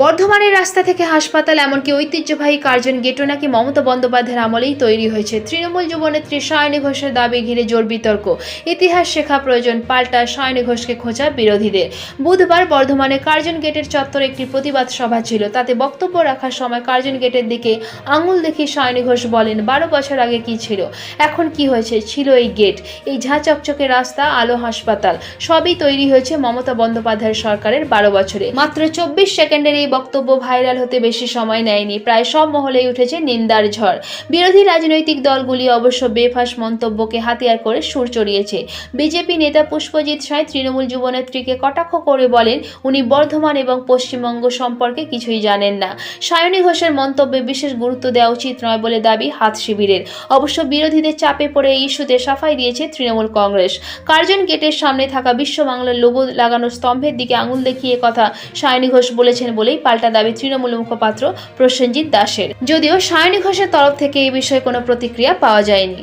বর্ধমানের রাস্তা থেকে হাসপাতাল, এমনকি ঐতিহ্যবাহী কার্জন গেটও নাকি মমতা বন্দ্যোপাধ্যায়ের আমলেই তৈরি হয়েছে। তৃণমূল যুবনেত্রী সায়নী ঘোষের দাবি ঘিরে জোর বিতর্ক। ইতিহাস শেখা প্রয়োজন পাল্টা সায়নী ঘোষকে খোঁজা বিরোধীদের। বুধবার বর্ধমানে কার্জন গেটের চত্বরে একটি প্রতিবাদ সভা ছিল। তাতে বক্তব্য রাখার সময় কার্জন গেটের দিকে আঙুল দেখি সায়নী ঘোষ বলেন, বারো বছর আগে কি ছিল? এখন কি হয়েছে? ছিল এই গেট। এই ঝাঁ চকচকে রাস্তা, আলো হাসপাতাল, সবই তৈরি হয়েছে মমতা বন্দ্যোপাধ্যায়ের সরকারের বারো বছরে। মাত্র চব্বিশ সেকেন্ডের বক্তব্য ভাইরাল হতে বেশি সময় নেয়নি। প্রায় সব মহলেই উঠেছে নিন্দার ঝড়। বিরোধী রাজনৈতিক দলগুলি অবশ্য বেফাস মন্তব্যকে হাতিয়ার করে সুর চড়িয়েছে। বিজেপি নেতা পুষ্পজিৎ সাঁই তৃণমূল যুবনেত্রীকে কটাক্ষ করে বলেন, উনি বর্ধমান এবং পশ্চিমবঙ্গ সম্পর্কে কিছুই জানেন না। সায়নী ঘোষের মন্তব্যে বিশেষ গুরুত্ব দেওয়া উচিত নয় বলে দাবি হাত শিবিরের। অবশ্য বিরোধীদের চাপে পড়ে এই ইস্যুতে সাফাই দিয়েছে তৃণমূল কংগ্রেস। কার্জন গেটের সামনে থাকা বিশ্ব বাংলার লোগো লাগানো স্তম্ভের দিকে আঙুল দেখিয়ে কথা সায়নী ঘোষ বলেছেন বলেই পাল্টা দাবি তৃণমূল মুখপাত্র প্রসেনজিৎ দাসের। যদিও সায়নী ঘোষের তরফ থেকে এই বিষয়ে কোনো প্রতিক্রিয়া পাওয়া যায়নি।